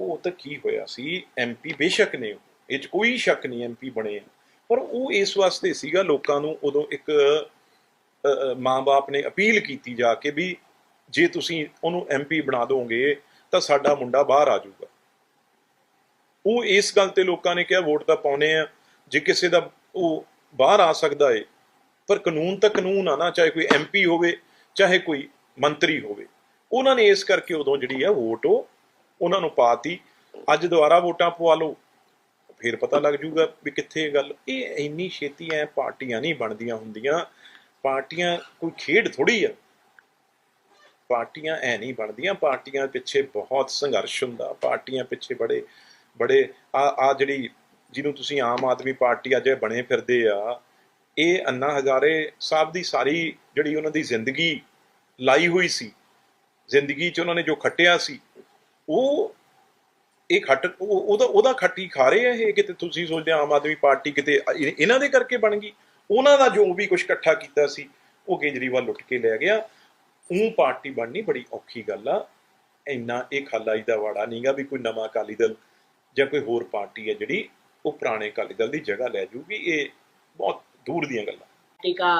ਉਹ ਤਾਂ ਕੀ ਹੋਇਆ ਸੀ ਐਮਪੀ ਬੇਸ਼ੱਕ ਨੇ ਉਹ, ਇਹ ਚ ਕੋਈ ਸ਼ੱਕ ਨਹੀਂ ਐਮਪੀ ਬਣੇ ਆ। ਪਰ ਉਹ ਇਸ ਵਾਸਤੇ ਸੀਗਾ ਲੋਕਾਂ ਨੂੰ ਉਦੋਂ ਇੱਕ ਮਾਂ-ਬਾਪ ਨੇ ਅਪੀਲ ਕੀਤੀ ਜਾ ਕੇ ਵੀ ਜੇ ਤੁਸੀਂ ਉਹਨੂੰ ਐਮਪੀ ਬਣਾ ਦੋਗੇ ਤਾਂ ਸਾਡਾ ਮੁੰਡਾ ਬਾਹਰ ਆ ਜਾਊਗਾ। ਉਹ ਇਸ ਗੱਲ ਤੇ ਲੋਕਾਂ ਨੇ ਕਿਹਾ ਵੋਟ ਤਾਂ ਪਾਉਨੇ ਆ ਜੇ ਕਿਸੇ ਦਾ ਉਹ ਬਾਹਰ ਆ ਸਕਦਾ ਏ ਪਰ ਕਾਨੂੰਨ ਤਾਂ ਕਾਨੂੰਨ ਆ ਨਾ ਚਾਹੇ ਕੋਈ ਐਮਪੀ ਹੋਵੇ ਚਾਹੇ ਕੋਈ ਮੰਤਰੀ ਹੋਵੇ। ਉਹਨਾਂ ਨੇ ਇਸ ਕਰਕੇ ਉਦੋਂ ਜਿਹੜੀ ਆ ਵੋਟ ਉਹ ਉਹਨਾਂ ਨੂੰ ਪਾਤੀ, ਅੱਜ ਦੁਬਾਰਾ ਵੋਟਾਂ ਪਵਾ ਲਓ। ਫਿਰ ਪਤਾ ਲੱਗ ਜੂਗਾ ਵੀ ਕਿੱਥੇ ਗੱਲ। ਇਹ ਇੰਨੀ ਛੇਤੀ ਐ ਪਾਰਟੀਆਂ ਨਹੀਂ ਬਣਦੀਆਂ ਹੁੰਦੀਆਂ। ਪਾਰਟੀਆਂ ਕੋਈ ਖੇਡ ਥੋੜੀ ਆ। ਪਾਰਟੀਆਂ ਐ ਨਹੀਂ ਬਣਦੀਆਂ। ਪਾਰਟੀਆਂ ਪਿੱਛੇ ਬਹੁਤ ਸੰਘਰਸ਼ ਹੁੰਦਾ। ਪਾਰਟੀਆਂ ਪਿੱਛੇ ਬੜੇ ਬੜੇ ਆ ਆ ਜਿਹੜੀ ਜਿਹਨੂੰ ਤੁਸੀਂ ਆਮ ਆਦਮੀ ਪਾਰਟੀ ਅੱਜ ਬਣੇ ਫਿਰਦੇ ਆ, ਇਹ ਅੰਨਾ ਹਜ਼ਾਰੇ ਸਾਹਿਬ ਦੀ ਸਾਰੀ ਜਿਹੜੀ ਉਹਨਾਂ ਦੀ ਜ਼ਿੰਦਗੀ ਲਾਈ ਹੋਈ ਸੀ। ਜ਼ਿੰਦਗੀ 'ਚ ਉਹਨਾਂ ਨੇ ਜੋ ਖੱਟਿਆ ਸੀ ਉਹ ਇਹ ਖੱਟ ਉਹਦਾ ਉਹਦਾ ਖੱਟੀ ਖਾ ਰਹੇ ਆ ਇਹ, ਕਿਤੇ ਤੁਸੀਂ ਸੋਚਦੇ ਆਮ ਆਦਮੀ ਪਾਰਟੀ ਕਿਤੇ ਇਹਨਾਂ ਦੇ ਕਰਕੇ ਬਣ ਗਈ। ਉਹਨਾਂ ਦਾ ਜੋ ਵੀ ਕੁਝ ਇਕੱਠਾ ਕੀਤਾ ਸੀ, ਉਹ ਕੇਜਰੀਵਾਲ ਲੁੱਟ ਕੇ ਲੈ ਗਿਆ। ਉਹ ਪਾਰਟੀ ਬਣਨੀ ਬੜੀ ਔਖੀ ਗੱਲ ਆ। ਇੰਨਾ ਇਹ ਖਾਲਾਈ ਦਾ ਵਾੜਾ ਨਹੀਂਗਾ ਵੀ ਕੋਈ ਨਵਾਂ ਅਕਾਲੀ ਦਲ ਜਾਂ ਕੋਈ ਹੋਰ ਪਾਰਟੀ ਹੈ ਜਿਹੜੀ ਉਹ ਪੁਰਾਣੇ ਅਕਾਲੀ ਦਲ ਦੀ ਜਗ੍ਹਾ ਲੈ ਜੂਗੀ। ਇਹ ਬਹੁਤ ਦੂਰ ਦੀਆਂ ਗੱਲਾਂ। ਠੀਕ ਆ